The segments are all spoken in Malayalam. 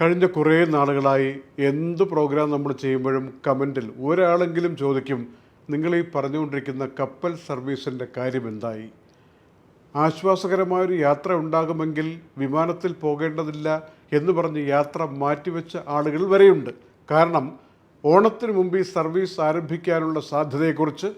കഴിഞ്ഞ കുറേ നാളുകളായി എന്ത് പ്രോഗ്രാം നമ്മൾ ചെയ്യുമ്പോഴും കമന്റിൽ ഒരാളെങ്കിലും ചോദിക്കും നിങ്ങൾ ഈ പറഞ്ഞുകൊണ്ടിരിക്കുന്ന കപ്പൽ സർവീസിന്റെ കാര്യം എന്തായി? ആശ്വാസകരമായൊരു യാത്ര ഉണ്ടാകുമെങ്കിൽ വിമാനത്തിൽ പോകേണ്ടതില്ല എന്ന് പറഞ്ഞ് യാത്ര മാറ്റിവെച്ച ആളുകൾ വരെയുണ്ട്. കാരണം ഓണത്തിന് മുമ്പ് ഈ സർവീസ് ആരംഭിക്കാനുള്ള സാധ്യതയെക്കുറിച്ച്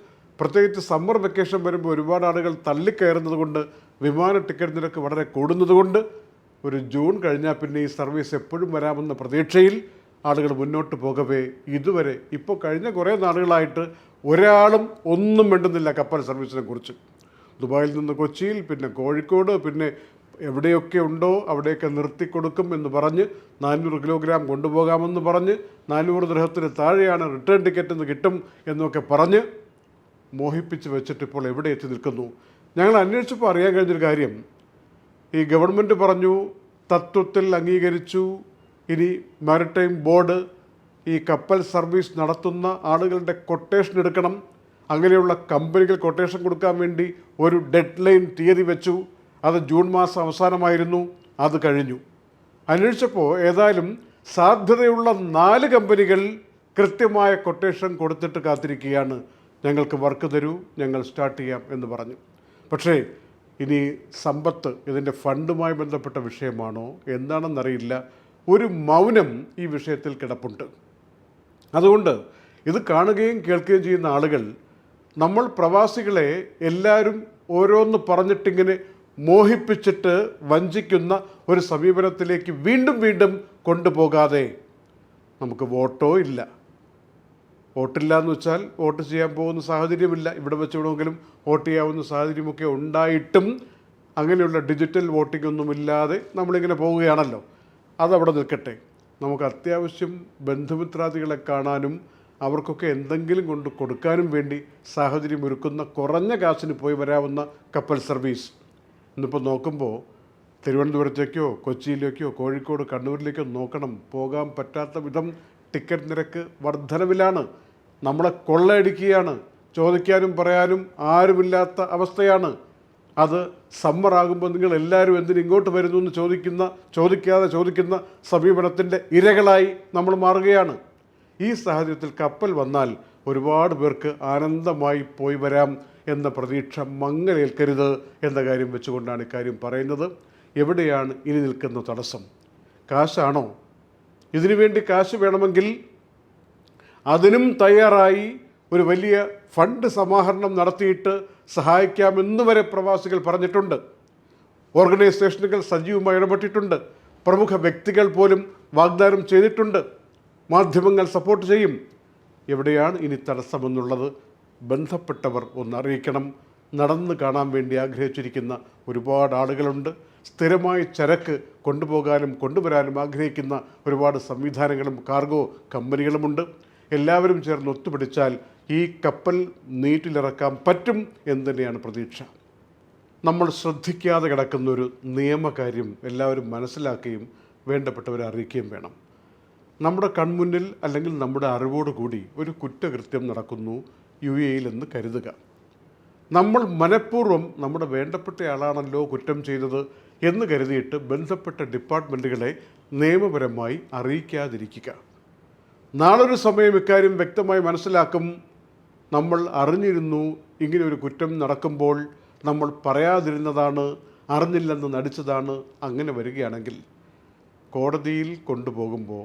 പ്രത്യേകിച്ച് സമ്മർ വെക്കേഷൻ വരുമ്പോൾ ഒരുപാട് ആളുകൾ തള്ളിക്കയറുന്നത് കൊണ്ട് വിമാന ടിക്കറ്റ് നിരക്ക് വളരെ കൂടുന്നതുകൊണ്ട് ഒരു ജൂൺ കഴിഞ്ഞാൽ പിന്നെ ഈ സർവീസ് എപ്പോഴും വരാമെന്ന പ്രതീക്ഷയിൽ ആളുകൾ മുന്നോട്ട് പോകവേ ഇതുവരെ. ഇപ്പോൾ കഴിഞ്ഞ കുറേ നാളുകളായിട്ട് ഒരാളും ഒന്നും വേണ്ടുന്നില്ല കപ്പൽ സർവീസിനെ കുറിച്ച്. ദുബായിൽ നിന്ന് കൊച്ചിയിൽ പിന്നെ കോഴിക്കോട് പിന്നെ എവിടെയൊക്കെ ഉണ്ടോ അവിടെയൊക്കെ നിർത്തി കൊടുക്കും എന്ന് പറഞ്ഞ് നാനൂറ് കിലോഗ്രാം കൊണ്ടുപോകാമെന്ന് പറഞ്ഞ് നാനൂറ് ദ്രഹത്തിന് താഴെയാണ് റിട്ടേൺ ടിക്കറ്റ് എന്ന് കിട്ടും എന്നൊക്കെ പറഞ്ഞ് മോഹിപ്പിച്ച് വെച്ചിട്ട് ഇപ്പോൾ എവിടെ എത്തി നിൽക്കുന്നു? ഞങ്ങൾ അന്വേഷിച്ചപ്പോൾ അറിയാൻ കഴിഞ്ഞൊരു കാര്യം. ഈ ഗവൺമെന്റ് പറഞ്ഞു തത്വത്തിൽ അംഗീകരിച്ചു. ഇനി മാരിടൈം ബോർഡ് ഈ കപ്പൽ സർവീസ് നടത്തുന്ന ആളുകളുടെ കൊട്ടേഷൻ എടുക്കണം. അങ്ങനെയുള്ള കമ്പനികൾ കൊട്ടേഷൻ കൊടുക്കാൻ വേണ്ടി ഒരു ഡെഡ് ലൈൻ തീയതി വെച്ചു. അത് ജൂൺ മാസം അവസാനമായിരുന്നു. അത് കഴിഞ്ഞു. അന്വേഷിച്ചപ്പോൾ ഏതായാലും സാധ്യതയുള്ള നാല് കമ്പനികൾ കൃത്യമായ കൊട്ടേഷൻ കൊടുത്തിട്ട് കാത്തിരിക്കുകയാണ്. ഞങ്ങൾക്ക് വർക്ക് തരൂ ഞങ്ങൾ സ്റ്റാർട്ട് ചെയ്യാം എന്ന് പറഞ്ഞു. പക്ഷേ ഇനി സമ്പത്ത് ഇതിന്റെ ഫണ്ടുമായി ബന്ധപ്പെട്ട വിഷയമാണോ എന്താണെന്നറിയില്ല. ഒരു മൗനം ഈ വിഷയത്തിൽ കിടപ്പുണ്ട്. അതുകൊണ്ട് ഇത് കാണുകയും കേൾക്കുകയും ചെയ്യുന്ന ആളുകൾ നമ്മൾ പ്രവാസികളെ എല്ലാവരും ഓരോന്ന് പറഞ്ഞിട്ടിങ്ങനെ മോഹിപ്പിച്ചിട്ട് വഞ്ചിക്കുന്ന ഒരു സമീപനത്തിലേക്ക് വീണ്ടും വീണ്ടും കൊണ്ടുപോകാതെ നമുക്ക് വോട്ടോ ഇല്ല. വോട്ടില്ല എന്ന് വെച്ചാൽ വോട്ട് ചെയ്യാൻ പോകുന്ന സാഹചര്യമില്ല. ഇവിടെ വെച്ച് വേണമെങ്കിലും വോട്ട് ചെയ്യാവുന്ന സാഹചര്യമൊക്കെ ഉണ്ടായിട്ടും അങ്ങനെയുള്ള ഡിജിറ്റൽ വോട്ടിംഗ് ഒന്നുമില്ലാതെ നമ്മളിങ്ങനെ പോവുകയാണല്ലോ. അതവിടെ നിൽക്കട്ടെ. നമുക്ക് അത്യാവശ്യം ബന്ധുമിത്രാദികളെ കാണാനും അവർക്കൊക്കെ എന്തെങ്കിലും കൊണ്ട് കൊടുക്കാനും വേണ്ടി സാഹചര്യം ഒരുക്കുന്ന കുറഞ്ഞ കാശിന് പോയി വരാവുന്ന കപ്പൽ സർവീസ്. ഇന്നിപ്പോൾ നോക്കുമ്പോൾ തിരുവനന്തപുരത്തേക്കോ കൊച്ചിയിലേക്കോ കോഴിക്കോട് കണ്ണൂരിലേക്കോ നോക്കണം. പോകാൻ പറ്റാത്ത വിധം ടിക്കറ്റ് നിരക്ക് വർധനവിലാണ്. നമ്മളെ കൊള്ളയടിക്കുകയാണ്. ചോദിക്കാനും പറയാനും ആരുമില്ലാത്ത അവസ്ഥയാണ്. അത് സമ്മർ ആകുമ്പോൾ നിങ്ങൾ എല്ലാവരും എന്തിനും ഇങ്ങോട്ട് വരുന്നു എന്ന് ചോദിക്കുന്ന ചോദിക്കാതെ ചോദിക്കുന്ന സമീപനത്തിന്റെ ഇരകളായി നമ്മൾ മാറുകയാണ്. ഈ സാഹചര്യത്തിൽ കപ്പൽ വന്നാൽ ഒരുപാട് പേർക്ക് ആനന്ദമായി പോയി വരാം എന്ന പ്രതീക്ഷ മങ്ങലേൽക്കരുത് എന്ന കാര്യം വെച്ചുകൊണ്ടാണ് ഇക്കാര്യം പറയുന്നത്. എവിടെയാണ് ഇനി നിൽക്കുന്ന തടസ്സം? കാശാണോ? ഇതിനു വേണ്ടി കാശ് വേണമെങ്കിൽ അതിനും തയ്യാറായി ഒരു വലിയ ഫണ്ട് സമാഹരണം നടത്തിയിട്ട് സഹായിക്കാമെന്ന് വരെ പ്രവാസികൾ പറഞ്ഞിട്ടുണ്ട്. ഓർഗനൈസേഷനുകൾ സജീവമായി ഇടപെട്ടിട്ടുണ്ട്. പ്രമുഖ വ്യക്തികൾ പോലും വാഗ്ദാനം ചെയ്തിട്ടുണ്ട്. മാധ്യമങ്ങൾ സപ്പോർട്ട് ചെയ്യും. എവിടെയാണ് ഇനി തടസ്സമെന്നുള്ളത് ബന്ധപ്പെട്ടവർ ഒന്നറിയിക്കണം. നടന്നു കാണാൻ വേണ്ടി ആഗ്രഹിച്ചിരിക്കുന്ന ഒരുപാട് ആളുകളുണ്ട്. സ്ഥിരമായി ചരക്ക് കൊണ്ടുപോകാനും കൊണ്ടുവരാനും ആഗ്രഹിക്കുന്ന ഒരുപാട് സംവിധാനങ്ങളും കാർഗോ കമ്പനികളുമുണ്ട്. എല്ലാവരും ചേർന്ന് ഒത്തുപിടിച്ചാൽ ഈ കപ്പൽ നീറ്റിലിറക്കാൻ പറ്റും എന്ന് തന്നെയാണ് പ്രതീക്ഷ. നമ്മൾ ശ്രദ്ധിക്കാതെ കിടക്കുന്ന ഒരു നിയമകാര്യം എല്ലാവരും മനസ്സിലാക്കുകയും വേണ്ടപ്പെട്ടവരെ അറിയിക്കുകയും വേണം. നമ്മുടെ കൺമുന്നിൽ അല്ലെങ്കിൽ നമ്മുടെ അറിവോടു കൂടി ഒരു കുറ്റകൃത്യം നടക്കുന്നു യു എന്ന് കരുതുക. നമ്മൾ മനഃപൂർവം നമ്മുടെ വേണ്ടപ്പെട്ടയാളാണല്ലോ കുറ്റം ചെയ്തത് എന്ന് കരുതിയിട്ട് ബന്ധപ്പെട്ട ഡിപ്പാർട്ട്മെന്റുകളെ നിയമപരമായി അറിയിക്കാതിരിക്കുക. നാളൊരു സമയം ഇക്കാര്യം വ്യക്തമായി മനസ്സിലാക്കും. നമ്മൾ അറിഞ്ഞിരുന്നു ഇങ്ങനെ ഒരു കുറ്റം നടക്കുമ്പോൾ നമ്മൾ പറയാതിരുന്നതാണ് അറിഞ്ഞില്ലെന്ന് നടിച്ചതാണ് അങ്ങനെ വരികയാണെങ്കിൽ കോടതിയിൽ കൊണ്ടുപോകുമ്പോൾ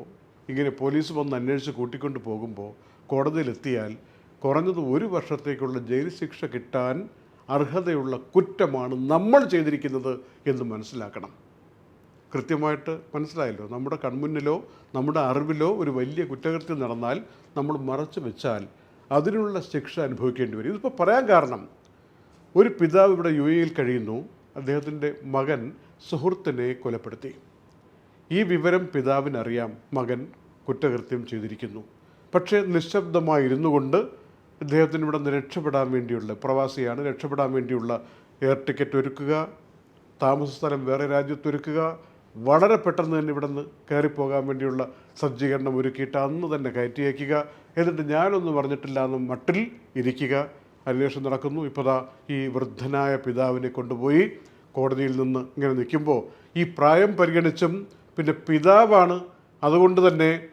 ഇങ്ങനെ പോലീസ് വന്ന് അന്വേഷിച്ച് കൂട്ടിക്കൊണ്ട് പോകുമ്പോൾ കോടതിയിലെത്തിയാൽ കുറഞ്ഞത് ഒരു വർഷത്തേക്കുള്ള ജയിൽ ശിക്ഷ കിട്ടാൻ അർഹതയുള്ള കുറ്റമാണ് നമ്മൾ ചെയ്തിരിക്കുന്നത് എന്ന് മനസ്സിലാക്കണം. കൃത്യമായിട്ട് മനസ്സിലായല്ലോ. നമ്മുടെ കൺമുന്നിലോ നമ്മുടെ അറിവിലോ ഒരു വലിയ കുറ്റകൃത്യം നടന്നാൽ നമ്മൾ മറച്ചു വെച്ചാൽ അതിനുള്ള ശിക്ഷ അനുഭവിക്കേണ്ടി വരും. ഇതിപ്പോൾ പറയാൻ കാരണം ഒരു പിതാവ് ഇവിടെ യു എയിൽ കഴിയുന്നു. അദ്ദേഹത്തിന്റെ മകൻ സുഹൃത്തിനെ കൊലപ്പെടുത്തി. ഈ വിവരം പിതാവിനറിയാം. മകൻ കുറ്റകൃത്യം ചെയ്തിരിക്കുന്നു. പക്ഷേ നിശബ്ദമായിരുന്നു കൊണ്ട് ഇദ്ദേഹത്തിന് ഇവിടെ നിന്ന് രക്ഷപ്പെടാൻ വേണ്ടിയുള്ള പ്രവാസിയാണ് രക്ഷപ്പെടാൻ വേണ്ടിയുള്ള എയർ ടിക്കറ്റ് ഒരുക്കുക താമസ സ്ഥലം വേറെ രാജ്യത്ത് ഒരുക്കുക വളരെ പെട്ടെന്ന് തന്നെ ഇവിടെ നിന്ന് കയറിപ്പോകാൻ വേണ്ടിയുള്ള സജ്ജീകരണം ഒരുക്കിയിട്ട് അന്ന് തന്നെ കയറ്റി അയക്കുക എന്നിട്ട് ഞാനൊന്നും പറഞ്ഞിട്ടില്ല എന്ന് മട്ടിൽ ഇരിക്കുക. അന്വേഷണം നടക്കുന്നു. ഇപ്പോൾ ദാ ഈ വൃദ്ധനായ പിതാവിനെ കൊണ്ടുപോയി കോടതിയിൽ നിന്ന് ഇങ്ങനെ നിൽക്കുമ്പോൾ ഈ പ്രായം പരിഗണിച്ചും പിന്നെ പിതാവാണ്. അതുകൊണ്ട് തന്നെ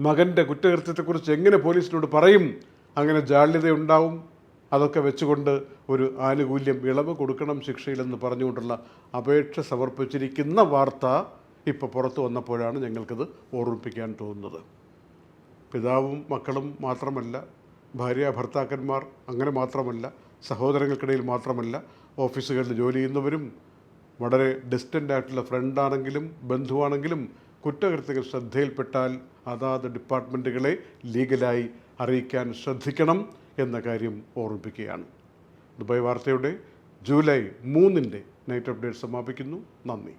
മകന്റെ കുറ്റകൃത്യത്തെക്കുറിച്ച് എങ്ങനെ പോലീസിനോട് പറയും? അങ്ങനെ ജാള്യതയുണ്ടാവും. അതൊക്കെ വെച്ചുകൊണ്ട് ഒരു ആനുകൂല്യം ഇളവ് കൊടുക്കണം ശിക്ഷയിലെന്ന് പറഞ്ഞുകൊണ്ടുള്ള അപേക്ഷ സമർപ്പിച്ചിരിക്കുന്ന വാർത്ത ഇപ്പോൾ പുറത്തു വന്നപ്പോഴാണ് ഞങ്ങൾക്കത് ഓർമ്മിപ്പിക്കാൻ തോന്നുന്നത്. പിതാവും മക്കളും മാത്രമല്ല ഭാര്യ ഭർത്താക്കന്മാർ അങ്ങനെ മാത്രമല്ല സഹോദരങ്ങൾക്കിടയിൽ മാത്രമല്ല ഓഫീസുകളിൽ ജോലി ചെയ്യുന്നവരും വളരെ ഡിസ്റ്റന്റ് ആയിട്ടുള്ള ഫ്രണ്ടാണെങ്കിലും ബന്ധുവാണെങ്കിലും കുറ്റകൃത്യങ്ങൾ ശ്രദ്ധയിൽപ്പെട്ടാൽ അതാത് ഡിപ്പാർട്ട്മെന്റുകളെ ലീഗലായി അറിയിക്കാൻ ശ്രദ്ധിക്കണം. എന്ന കാര്യം ഓർമ്മിപ്പിക്കുകയാണ്. ദുബായ് വാർത്തയുടെ ജൂലൈ മൂന്നിന്റെ നൈറ്റ് അപ്ഡേറ്റ് സമാപിക്കുന്നു. നന്ദി.